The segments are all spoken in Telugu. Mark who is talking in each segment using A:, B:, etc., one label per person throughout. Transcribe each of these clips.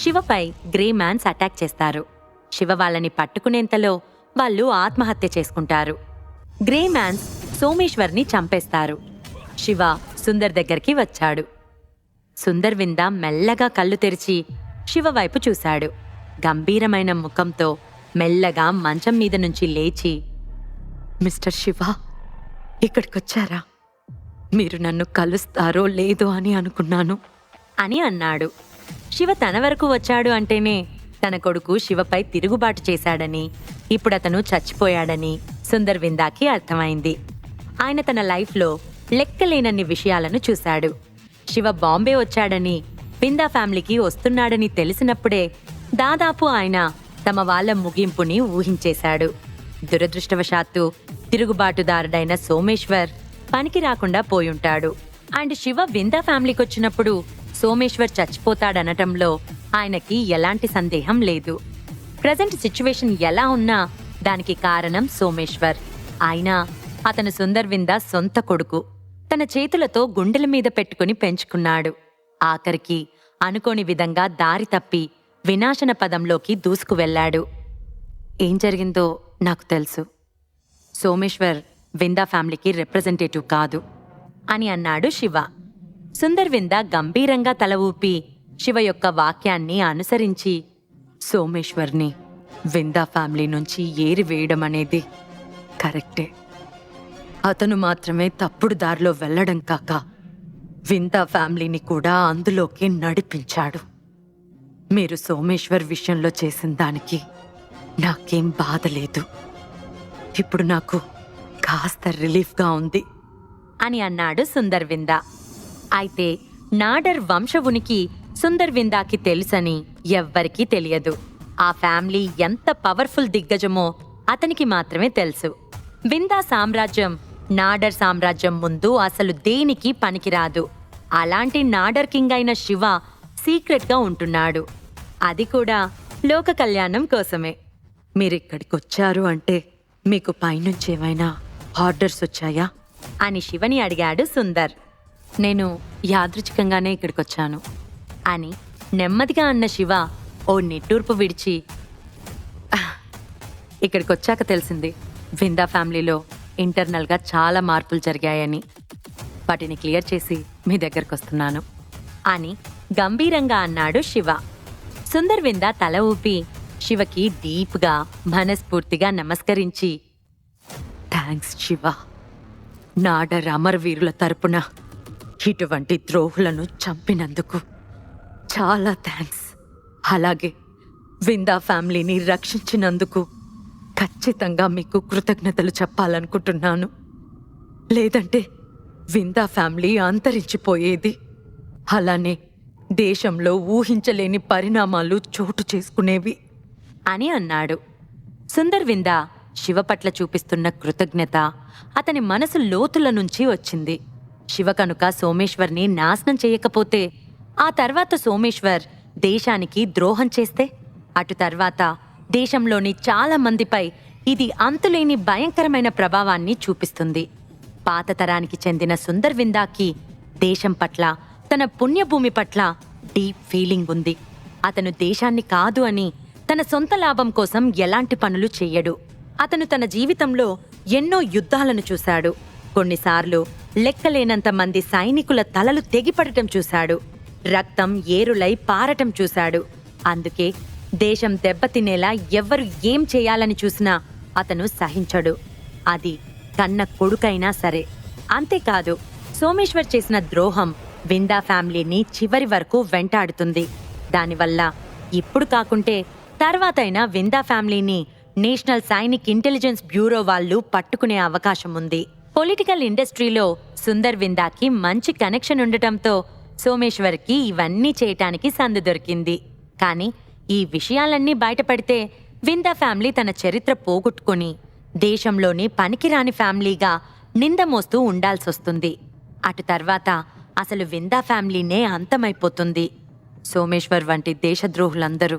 A: శివపై గ్రే మ్యాన్స్ అటాక్ చేస్తారు. శివ వాళ్ళని పట్టుకునేంతలో వాళ్ళు ఆత్మహత్య చేసుకుంటారు. గ్రే మ్యాన్స్ సోమేశ్వర్ని చంపేస్తారు. శివ సుందర్ దగ్గరికి వచ్చాడు. సుందర్ వింద మెల్లగా కళ్ళు తెరిచి శివ వైపు చూశాడు. గంభీరమైన ముఖంతో మెల్లగా మంచం మీద నుంచి లేచి మిస్టర్ శివ ఇక్కడికొచ్చారా? మీరు నన్ను కలుస్తారో లేదో అని అనుకున్నాను అని అన్నాడు. శివ తన వరకు వచ్చాడు అంటేనే తన కొడుకు శివపై తిరుగుబాటు చేశాడని ఇప్పుడు అతను చచ్చిపోయాడని సుందర్ విందాకి అర్థమైంది. ఆయన తన లైఫ్లో లెక్కలేనన్ని విషయాలను చూశాడు. శివ బాంబే వచ్చాడని విందా ఫ్యామిలీకి వస్తున్నాడని తెలిసినప్పుడే దాదాపు ఆయన తమ వాళ్ళ ముగింపుని ఊహించేశాడు. దురదృష్టవశాత్తు తిరుగుబాటుదారుడైన సోమేశ్వర్ పనికి రాకుండా పోయుంటాడు. అండ్ శివ విందా ఫ్యామిలీకి వచ్చినప్పుడు సోమేశ్వర్ చచ్చిపోతాడనటంలో ఆయనకి ఎలాంటి సందేహం లేదు. ప్రజెంట్ సిచ్యువేషన్ ఎలా ఉన్నా దానికి కారణం సోమేశ్వర్. అయినా అతను సుందర్ విందా సొంత కొడుకు. తన చేతులతో గుండెల మీద పెట్టుకుని పెంచుకున్నాడు. ఆఖరికి అనుకోని విధంగా దారి తప్పి వినాశన పదంలోకి దూసుకు వెళ్ళాడు ఏం జరిగిందో నాకు తెలుసు. సోమేశ్వర్ విందా ఫ్యామిలీకి రిప్రజెంటేటివ్ కాదు. అని అన్నాడు శివ. సుందర్వింద గంభీరంగా తల ఊపి శివ యొక్క వాక్యాన్ని అనుసరించి సోమేశ్వర్ని విందా ఫ్యామిలీ నుంచి ఏరి వేయడం అనేది కరెక్టే. అతను మాత్రమే తప్పుడు దారిలో వెళ్ళడం కాక విందా ఫ్యామిలీని కూడా అందులోకి నడిపించాడు. మీరు సోమేశ్వర్ విషయంలో చేసిన దానికి నాకేం బాధ లేదు. ఇప్పుడు నాకు కాస్త రిలీఫ్గా ఉంది. అని అన్నాడు సుందర్ విందా అయితే నాడర్ వంశ ఉనికి సుందర్ విందాకి తెలుసని ఎవ్వరికీ తెలియదు. ఆ ఫ్యామిలీ ఎంత పవర్ఫుల్ దిగ్గజమో అతనికి మాత్రమే తెలుసు. విందా సామ్రాజ్యం నాడర్ సామ్రాజ్యం ముందు అసలు దేనికి పనికిరాదు. అలాంటి నాడర్ కింగ్ అయిన శివ సీక్రెట్గా ఉంటున్నాడు. అది కూడా లోక కళ్యాణం కోసమే. మీరిక్కడికి వచ్చారు అంటే మీకు పైనుంచి ఏమైనా ఆర్డర్స్ వచ్చాయా? అని శివని అడిగాడు సుందర్. నేను యాదృచ్ఛికంగానే ఇక్కడికి వచ్చాను అని నెమ్మదిగా అన్న శివ ఓ నిట్టూర్పు విడిచి ఇక్కడికి వచ్చాక తెలిసింది విందా ఫ్యామిలీలో ఇంటర్నల్గా చాలా మార్పులు జరిగాయని. వాటిని క్లియర్ చేసి మీ దగ్గరకు వస్తున్నాను అని గంభీరంగా అన్నాడు శివ. సుందర్ వింద తల ఊపి శివకి డీప్గా మనస్ఫూర్తిగా నమస్కరించి థ్యాంక్స్ శివ. నాడర్ అమరవీరుల తరపున ఇటువంటి ద్రోహులను చంపినందుకు చాలా థ్యాంక్స్ అలాగే విందా ఫ్యామిలీని రక్షించినందుకు ఖచ్చితంగా మీకు కృతజ్ఞతలు చెప్పాలనుకుంటున్నాను. లేదంటే విందా ఫ్యామిలీ అంతరించిపోయేది. అలానే దేశంలో ఊహించలేని పరిణామాలు చోటు చేసుకునేవి. అని అన్నాడు. సుందర్ విందా శివ పట్ల చూపిస్తున్న కృతజ్ఞత అతని మనసు లోతుల నుంచి వచ్చింది. శివ కనుక సోమేశ్వర్ని నాశనం చేయకపోతే ఆ తర్వాత సోమేశ్వర్ దేశానికి ద్రోహం చేస్తే? అటు తర్వాత దేశంలోని చాలా మందిపై ఇది అంతులేని భయంకరమైన ప్రభావాన్ని చూపిస్తుంది. పాత తరానికి చెందిన సుందర్ విందాకి దేశం పట్ల తన పుణ్యభూమి పట్ల డీప్ ఫీలింగ్ ఉంది. అతను దేశాన్ని కాదు అని తన సొంత లాభం కోసం ఎలాంటి పనులు చెయ్యడు అతను తన జీవితంలో ఎన్నో యుద్ధాలను చూశాడు. కొన్నిసార్లు లెక్కలేనంత మంది సైనికుల తలలు తెగిపడటం చూశాడు. రక్తం ఏరులై పారటం చూశాడు. అందుకే దేశం దెబ్బతినేలా ఎవ్వరు ఏం చేయాలని చూసినా అతను సహించడు. అది కన్న కొడుకైనా సరే. అంతేకాదు సోమేశ్వర్ చేసిన ద్రోహం విందా ఫ్యామిలీని చివరి వరకు వెంటాడుతుంది. దానివల్ల ఇప్పుడు కాకుంటే తర్వాతైనా విందా ఫ్యామిలీని నేషనల్ సైనిక్ ఇంటెలిజెన్స్ బ్యూరో వాళ్ళు పట్టుకునే అవకాశం ఉంది పొలిటికల్ ఇండస్ట్రీలో సుందర్ విందాకి మంచి కనెక్షన్ ఉండటంతో సోమేశ్వర్కి ఇవన్నీ చేయటానికి సందు దొరికింది. కానీ ఈ విషయాలన్నీ బయటపడితే విందా ఫ్యామిలీ తన చరిత్ర పోగొట్టుకుని దేశంలోని పనికిరాని ఫ్యామిలీగా నింద మోస్తూ ఉండాల్సొస్తుంది. అటు తర్వాత అసలు విందా ఫ్యామిలీనే అంతమైపోతుంది. సోమేశ్వర్ వంటి దేశద్రోహులందరూ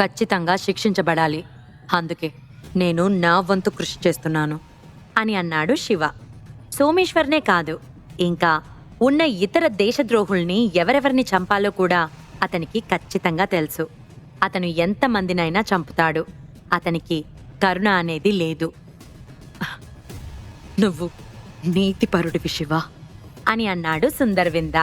A: ఖచ్చితంగా శిక్షించబడాలి. అందుకే నేను నా వంతు కృషి చేస్తున్నాను అని అన్నాడు శివ. సోమేశ్వర్నే కాదు. ఇంకా ఉన్న ఇతర దేశద్రోహుల్ని ఎవరెవరిని చంపాలో కూడా అతనికి ఖచ్చితంగా తెలుసు. అతను ఎంతమందినైనా చంపుతాడు. అతనికి కరుణ అనేది లేదు. నువ్వు నీతిపరుడివి శివ. అని అన్నాడు సుందర్వింద.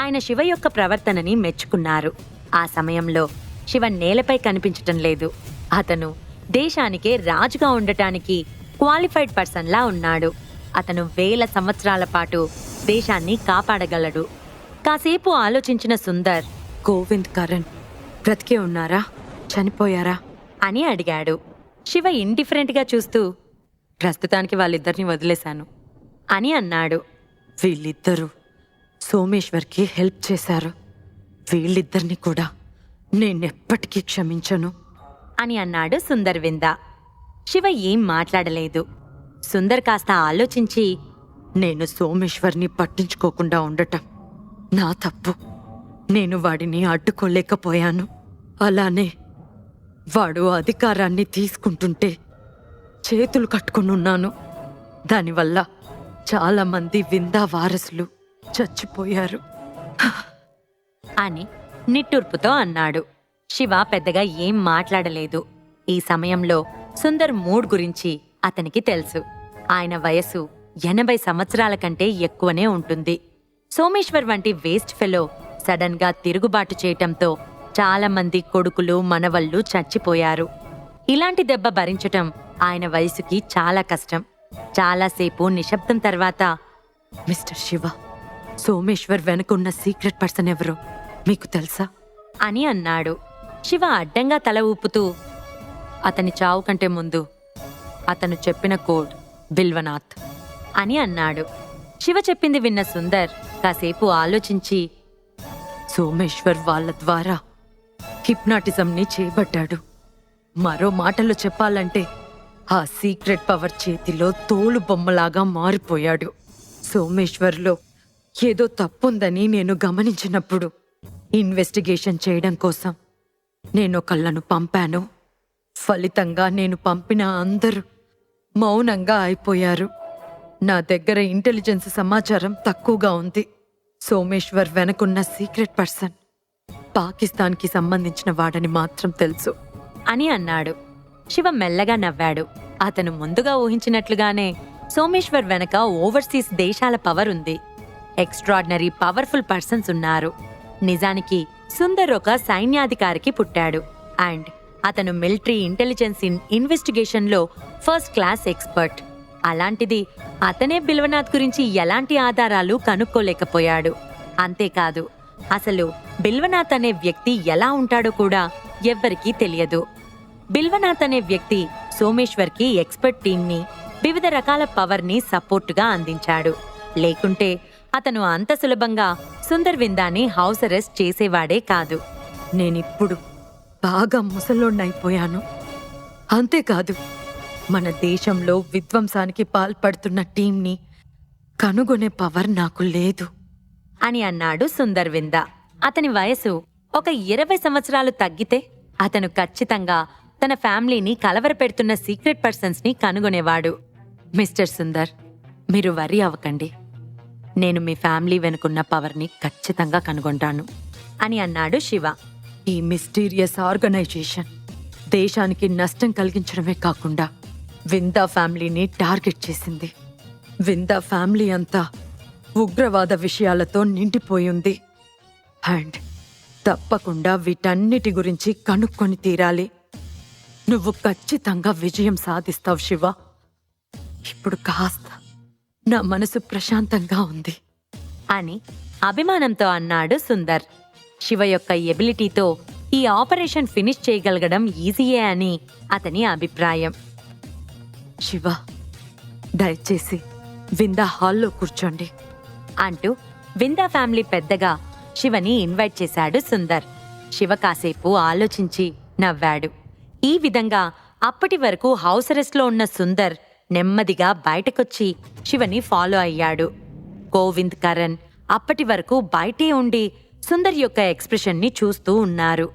A: ఆయన శివ యొక్క ప్రవర్తనని మెచ్చుకున్నారు. ఆ సమయంలో శివ నేలపై కనిపించటం లేదు. అతను దేశానికే రాజుగా ఉండటానికి క్వాలిఫైడ్ పర్సన్లా ఉన్నాడు. అతను వేల సంవత్సరాల పాటు దేశాన్ని కాపాడగలడు. కాసేపు ఆలోచించిన సుందర్ గోవింద్ కరణ్ బ్రతికే ఉన్నారా? చనిపోయారా? అని అడిగాడు. శివ ఇండిఫరెంట్గా చూస్తూ ప్రస్తుతానికి వాళ్ళిద్దరిని వదిలేశాను అని అన్నాడు. వీళ్ళిద్దరూ సోమేశ్వర్కి హెల్ప్ చేశారు. వీళ్ళిద్దరిని కూడా నేనెప్పటికీ క్షమించను. అని అన్నాడు సుందర్ వింద శివ ఏం మాట్లాడలేదు. సుందర్ కాస్త ఆలోచించి నేను సోమేశ్వర్ని పట్టించుకోకుండా ఉండటం నా తప్పు. నేను వాడిని అడ్డుకోలేకపోయాను. అలానే వాడు అధికారాన్ని తీసుకుంటుంటే చేతులు కట్టుకునున్నాను దానివల్ల చాలామంది విందా వారసులు చచ్చిపోయారు. అని నిట్టూర్పుతో అన్నాడు. శివ పెద్దగా ఏం మాట్లాడలేదు. ఈ సమయంలో సుందర్ మూడ్ గురించి అతనికి తెలుసు. ఆయన వయసు ఎనభై సంవత్సరాల కంటే ఎక్కువనే ఉంటుంది. సోమేశ్వర్ వంటి వేస్ట్ ఫెలో సడన్గా తిరుగుబాటు చేయటంతో చాలా మంది కొడుకులు మనవళ్ళు చచ్చిపోయారు. ఇలాంటి దెబ్బ భరించటం ఆయన వయసుకి చాలా కష్టం. చాలాసేపు నిశ్శబ్దం తర్వాత మిస్టర్ శివ సోమేశ్వర్ వెనుకున్న సీక్రెట్ పర్సన్ ఎవరు? మీకు తెలుసా? అని అన్నాడు. శివ అడ్డంగా తల ఊపుతూ అతని చావు కంటే ముందు అతను చెప్పిన కోడ్ బిల్వనాథ్ అని అన్నాడు. శివ చెప్పింది విన్న సుందర్ కాసేపు ఆలోచించి సోమేశ్వర్ వాళ్ళ ద్వారా హిప్నాటిజంని చేపట్టాడు. మరో మాటలో చెప్పాలంటే ఆ సీక్రెట్ పవర్ చేతిలో తోలు బొమ్మలాగా మారిపోయాడు. సోమేశ్వర్లో ఏదో తప్పుందని నేను గమనించినప్పుడు ఇన్వెస్టిగేషన్ చేయడం కోసం నేను కళ్ళను పంపాను. ఫలితంగా నేను పంపిన అందరూ మౌనంగా అయిపోయారు. నా దగ్గర ఇంటెలిజెన్స్ సమాచారం తక్కువగా ఉంది. సోమేశ్వర్ వెనకున్న సీక్రెట్ పర్సన్. పాకిస్తాన్కి సంబంధించిన వాడని మాత్రం తెలుసు. అని అన్నాడు. శివ మెల్లగా నవ్వాడు. అతను ముందుగా ఊహించినట్లుగానే సోమేశ్వర్ వెనక ఓవర్సీస్ దేశాల పవర్ ఉంది. ఎక్స్ట్రాడినరీ పవర్ఫుల్ పర్సన్స్ ఉన్నారు. నిజానికి సుందర్ ఒక సైన్యాధికారికి పుట్టాడు. అండ్ అతను మిలిటరీ ఇంటెలిజెన్స్ ఇన్ ఇన్వెస్టిగేషన్లో ఫస్ట్ క్లాస్ ఎక్స్పర్ట్. అలాంటిది అతనే బిల్వనాథ్ గురించి ఎలాంటి ఆధారాలు కనుక్కోలేకపోయాడు. అంతేకాదు అసలు బిల్వనాథ్ అనే వ్యక్తి ఎలా ఉంటాడో కూడా ఎవ్వరికీ తెలియదు. బిల్వనాథ్ అనే వ్యక్తి సోమేశ్వర్కి ఎక్స్పర్ట్ టీంని వివిధ రకాల పవర్ని సపోర్టుగా అందించాడు. లేకుంటే అతను అంత సులభంగా సుందర్ విందాని హౌస్ అరెస్ట్ చేసేవాడే కాదు. నేనిప్పుడు బాగా ముసలోణ్ణైపోయాను అంతేకాదు మన దేశంలో విధ్వంసానికి పాల్పడుతున్న టీంని కనుగొనే పవర్ నాకు లేదు. అని అన్నాడు సుందర్ వింద అతని వయసు ఒక ఇరవై సంవత్సరాలు తగ్గితే అతను ఖచ్చితంగా తన ఫ్యామిలీని కలవరపెడుతున్న సీక్రెట్ పర్సన్స్ని కనుగొనేవాడు. మిస్టర్ సుందర్ మీరు వరి అవ్వకండి. నేను మీ ఫ్యామిలీ వెనుకున్న పవర్ని ఖచ్చితంగా కనుగొంటాను. అని అన్నాడు శివ. ఈ మిస్టీరియస్ ఆర్గనైజేషన్ దేశానికి నష్టం కలిగించడమే కాకుండా విందా ఫ్యామిలీని టార్గెట్ చేసింది. విందా ఫ్యామిలీ అంతా ఉగ్రవాద విషయాలతో నిండిపోయింది అండ్ తప్పకుండా వీటన్నిటి గురించి కనుక్కొని తీరాలి. నువ్వు ఖచ్చితంగా విజయం సాధిస్తావు శివ. ఇప్పుడు కాస్త నా మనసు ప్రశాంతంగా ఉంది. అని అభిమానంతో అన్నాడు సుందర్. శివ యొక్క ఎబిలిటీతో ఈ ఆపరేషన్ ఫినిష్ చేయగలగడం ఈజీయే అని అతని అభిప్రాయం. శివ దయచేసి విందా హాల్లో కూర్చోండి. అంటూ విందా ఫ్యామిలీ పెద్దగా శివని ఇన్వైట్ చేశాడు సుందర్. శివ కాసేపు ఆలోచించి నవ్వాడు. ఈ విధంగా అప్పటి వరకు హౌస్ అరెస్ట్లో ఉన్న సుందర్ నెమ్మదిగా బయటకొచ్చి శివని ఫాలో అయ్యాడు. గోవింద్ కరణ్ అప్పటి వరకు బయటే ఉండి సుందర్ యొక్క ఎక్స్ప్రెషన్ని చూస్తూ ఉన్నారు.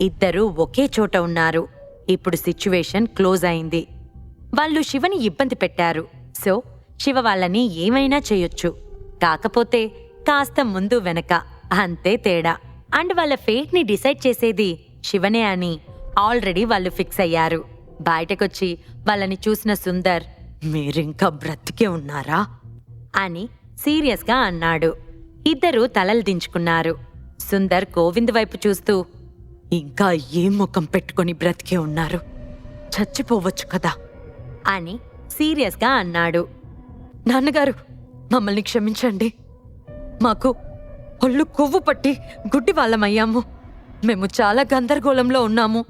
A: ఇద్దరూ ఒకే చోట ఉన్నారు. ఇప్పుడు సిచ్యువేషన్ క్లోజ్ అయింది. వాళ్ళు శివని ఇబ్బంది పెట్టారు. సో శివ వాళ్ళని ఏమైనా చేయొచ్చు. కాకపోతే కాస్త ముందు వెనక. అంతే తేడా. అండ్ వాళ్ళ ఫేట్ని డిసైడ్ చేసేది శివనే అని ఆల్రెడీ వాళ్ళు ఫిక్స్ అయ్యారు. బయటకొచ్చి వాళ్ళని చూసిన సుందర్ మీరింకా బ్రతికే ఉన్నారా? అని సీరియస్గా అన్నాడు. ఇద్దరూ తలలు దించుకున్నారు. సుందర్ గోవింద్ వైపు చూస్తూ ఇంకా ఏం ముఖం పెట్టుకొని బ్రతికే ఉన్నారు? చచ్చిపోవచ్చు కదా? అని సీరియస్గా అన్నాడు. నాన్నగారు మమ్మల్ని క్షమించండి. మాకు ఒళ్ళు కొవ్వు పట్టి గుడ్డి వాళ్ళమయ్యాము. మేము చాలా గందరగోళంలో ఉన్నాము.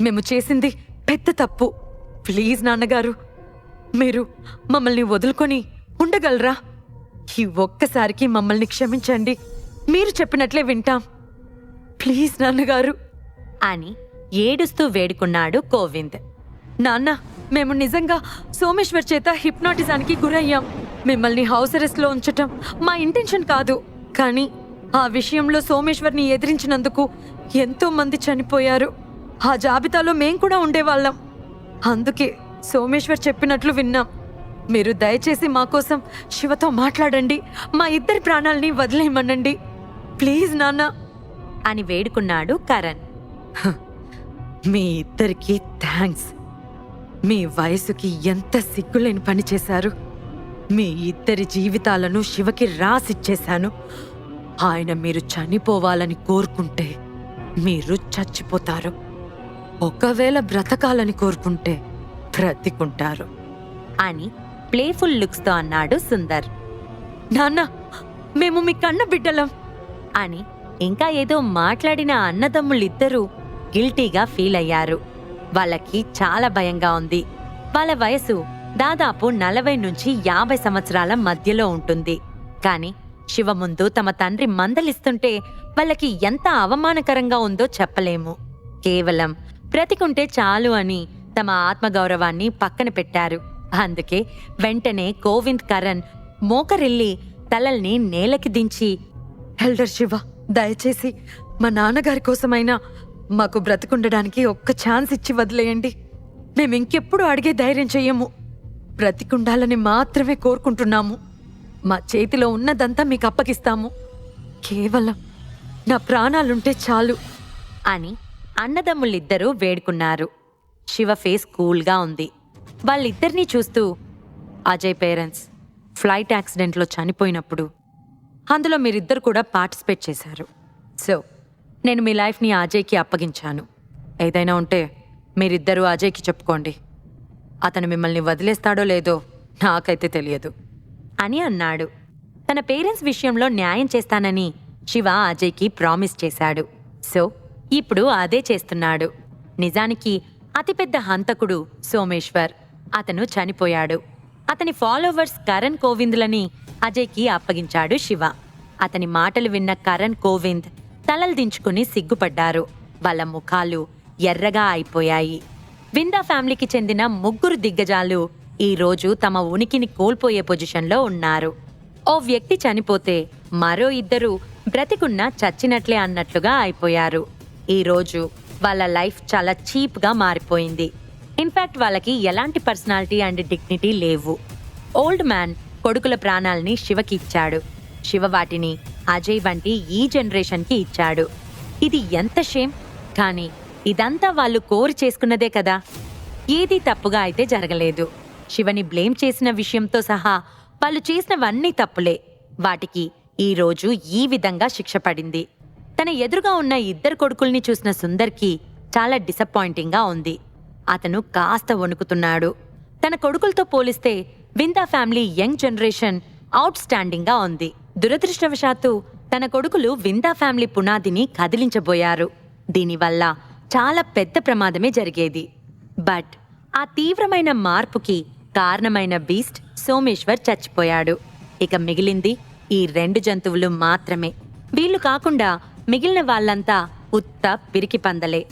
A: మేము చేసింది పెద్ద తప్పు. ప్లీజ్ నాన్నగారు మీరు మమ్మల్ని వదులుకొని ఉండగలరా? ఈ ఒక్కసారికి మమ్మల్ని క్షమించండి. మీరు చెప్పినట్లే వింటాం. ప్లీజ్ నాన్నగారు. అని ఏడుస్తూ వేడుకున్నాడు కోవింద్ నాన్న మేము నిజంగా సోమేశ్వర్ చేత హిప్నాటిజానికి గురయ్యాం. మిమ్మల్ని హౌస్ అరెస్ట్లో ఉంచటం మా ఇంటెన్షన్ కాదు. కానీ ఆ విషయంలో సోమేశ్వర్ని ఎదిరించినందుకు ఎంతో మంది చనిపోయారు. ఆ జాబితాలో మేం కూడా ఉండేవాళ్ళం. అందుకే సోమేశ్వర్ చెప్పినట్లు విన్నాం. మీరు దయచేసి మా కోసం శివతో మాట్లాడండి. మా ఇద్దరి ప్రాణాల్ని వదిలేయమనండి. ప్లీజ్ నాన్న. అని వేడుకున్నాడు కరణ్. "హ, మీ ఇద్దరికి థ్యాంక్స్. మీ వయసుకి ఎంత సిగ్గులేని పని చేశారు. మీ ఇద్దరి జీవితాలను శివకి రాసిచ్చేశాను. ఆయన మీరు చనిపోవాలని కోరుకుంటే మీరు చచ్చిపోతారు. ఒకవేళ బ్రతకాలని కోరుకుంటే బ్రతికుంటారు. అని ప్లేఫుల్ లుక్స్తో అన్నాడు సుందర్. నాన్న మేము మీ కన్న బిడ్డలం. అని ఇంకా ఏదో మాట్లాడిన అన్నదమ్ములిద్దరూ గిల్టీగా ఫీల్ అయ్యారు. వాళ్ళకి చాలా భయంగా ఉంది. వాళ్ళ వయసు దాదాపు నలభై నుంచి యాభై సంవత్సరాల మధ్యలో ఉంటుంది. కాని శివ ముందు తమ తండ్రి మందలిస్తుంటే వాళ్ళకి ఎంత అవమానకరంగా ఉందో చెప్పలేము. కేవలం బ్రతికుంటే చాలు అని తమ ఆత్మగౌరవాన్ని పక్కన పెట్టారు. అందుకే వెంటనే కోవింద్ కరణ్ మోకరిల్లి తలల్ని నేలకి దించి ఎల్డర్ శివ దయచేసి మా నాన్నగారి కోసమైనా మాకు బ్రతికుండడానికి ఒక్క ఛాన్స్ ఇచ్చి వదిలేయండి. మేము ఇంకెప్పుడు అడిగే ధైర్యం చెయ్యము. బ్రతికుండాలని మాత్రమే కోరుకుంటున్నాము. మా చేతిలో ఉన్నదంతా మీకు అప్పగిస్తాము. కేవలం నా ప్రాణాలుంటే చాలు. అని అన్నదమ్ములిద్దరూ వేడుకున్నారు. శివ ఫేస్ కూల్గా ఉంది. వాళ్ళిద్దరినీ చూస్తూ అజయ్ పేరెంట్స్ ఫ్లైట్ యాక్సిడెంట్లో చనిపోయినప్పుడు అందులో మీరిద్దరు కూడా పార్టిసిపేట్ చేశారు. సో నేను మీ లైఫ్ని అజయ్కి అప్పగించాను. ఏదైనా ఉంటే మీరిద్దరూ అజయ్కి చెప్పుకోండి. అతను మిమ్మల్ని వదిలేస్తాడో లేదో నాకైతే తెలియదు. అని అన్నాడు. తన పేరెంట్స్ విషయంలో న్యాయం చేస్తానని శివ అజయ్కి ప్రామిస్ చేశాడు. సో ఇప్పుడు అదే చేస్తున్నాడు. నిజానికి అతిపెద్ద హంతకుడు సోమేశ్వర్. అతను చనిపోయాడు. అతని ఫాలోవర్స్ కరణ్ కోవింద్లని అజయ్కి అప్పగించాడు శివ. అతని మాటలు విన్న కరణ్ కోవింద్ తలలు దించుకుని సిగ్గుపడ్డారు. వాళ్ళ ముఖాలు ఎర్రగా అయిపోయాయి. విందా ఫ్యామిలీకి చెందిన ముగ్గురు దిగ్గజాలు ఈరోజు తమ ఉనికిని కోల్పోయే పొజిషన్లో ఉన్నారు. ఓ వ్యక్తి చనిపోతే మరో ఇద్దరు బ్రతికున్న చచ్చినట్లే అన్నట్లుగా అయిపోయారు. ఈరోజు వాళ్ళ లైఫ్ చాలా చీప్గా మారిపోయింది. ఇన్ఫ్యాక్ట్ వాళ్ళకి ఎలాంటి పర్సనాలిటీ అండ్ డిగ్నిటీ లేవు. ఓల్డ్ మ్యాన్ కొడుకుల ప్రాణాల్ని శివకి ఇచ్చాడు. శివ వాటిని అజయ్ వంటి ఈ జనరేషన్కి ఇచ్చాడు. ఇది ఎంత షేమ్? కానీ ఇదంతా వాళ్ళు కోరి చేసుకున్నదే కదా. ఏదీ తప్పుగా అయితే జరగలేదు. శివని బ్లేమ్ చేసిన విషయంతో సహా వాళ్ళు చేసినవన్నీ తప్పులే. వాటికి ఈ రోజు ఈ విధంగా శిక్ష పడింది. తన ఎదురుగా ఉన్న ఇద్దరు కొడుకుల్ని చూసిన సుందర్కి చాలా డిసప్పాయింటింగ్గా ఉంది. అతను కాస్త వణుకుతున్నాడు. తన కొడుకులతో పోలిస్తే విందా ఫ్యామిలీ యంగ్ జనరేషన్ అవుట్ స్టాండింగ్గా ఉంది. దురదృష్టవశాత్తు తన కొడుకులు విందా ఫ్యామిలీ పునాదిని కదిలించబోయారు. దీనివల్ల చాలా పెద్ద ప్రమాదమే జరిగేది. బట్ ఆ తీవ్రమైన మార్పుకి కారణమైన బీస్ట్ సోమేశ్వర్ చచ్చిపోయాడు. ఇక మిగిలింది ఈ రెండు జంతువులు మాత్రమే. వీళ్ళు కాకుండా మిగిలిన వాళ్ళంతా ఉత్త పిరికి పందలే.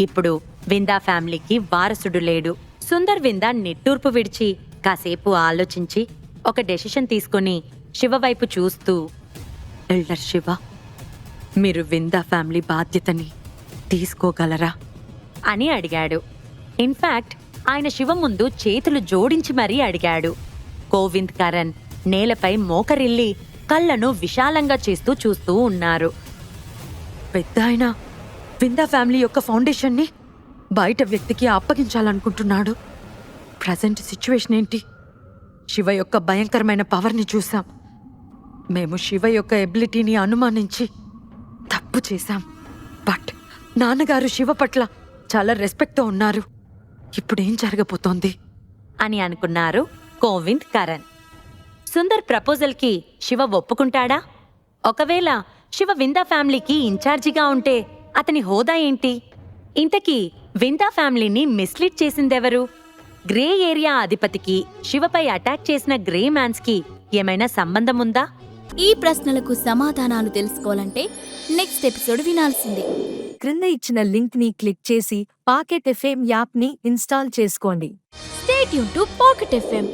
A: ఇప్పుడు విందా ఫ్యామిలీకి వారసుడు లేడు. సుందర్ విందా నిట్టూర్పు విడిచి కాసేపు ఆలోచించి ఒక డెసిషన్ తీసుకుని శివ వైపు చూస్తూ ఎల్డర్ శివ మీరు విందా ఫ్యామిలీ బాధ్యతని తీసుకోగలరా? అని అడిగాడు. ఇన్ఫాక్ట్ ఆయన శివ ముందు చేతులు జోడించి మరీ అడిగాడు. కోవింద్ కరణ్ నేలపై మోకరిల్లి కళ్ళను విశాలంగా చేస్తూ చూస్తూ ఉన్నారు. పెద్ద ఆయన విందా ఫ్యామిలీ యొక్క ఫౌండేషన్ని బయట వ్యక్తికి అప్పగించాలనుకుంటున్నాడు. ప్రజెంట్ సిచ్యువేషన్ ఏంటి? శివ యొక్క భయంకరమైన పవర్ని చూసాం మేము శివ యొక్క ఎబిలిటీని అనుమానించి తప్పు చేశాం. బట్ నాన్నగారు శివ పట్ల చాలా రెస్పెక్ట్తో ఉన్నారు. ఇప్పుడేం జరగబోతోంది? అని అనుకున్నారు కోవింద్ కరణ్. సుందర్ ప్రపోజల్కి శివ ఒప్పుకుంటాడా? ఒకవేళ శివ విందా ఫ్యామిలీకి ఇన్ఛార్జిగా ఉంటే అతని హోదా ఏంటి? ఇంతకీ విందా ఫ్యామిలీని మిస్లీడ్ చేసిందెవరు? గ్రే ఏరియా అధిపతికి శివపై అటాక్ చేసిన గ్రే మ్యాన్స్కి ఏమైనా సంబంధం ఉందా?
B: ఈ ప్రశ్నలకు సమాధానాలు తెలుసుకోవాలంటే నెక్స్ట్ ఎపిసోడ్ వినాల్సిందే.
C: క్రింద ఇచ్చిన లింక్ని క్లిక్ చేసి పాకెట్ ఎఫ్ఎం యాప్ని ఇన్స్టాల్ చేసుకోండి.
B: స్టేట్ యూన్ టు పాకెట్ ఎఫ్ఎం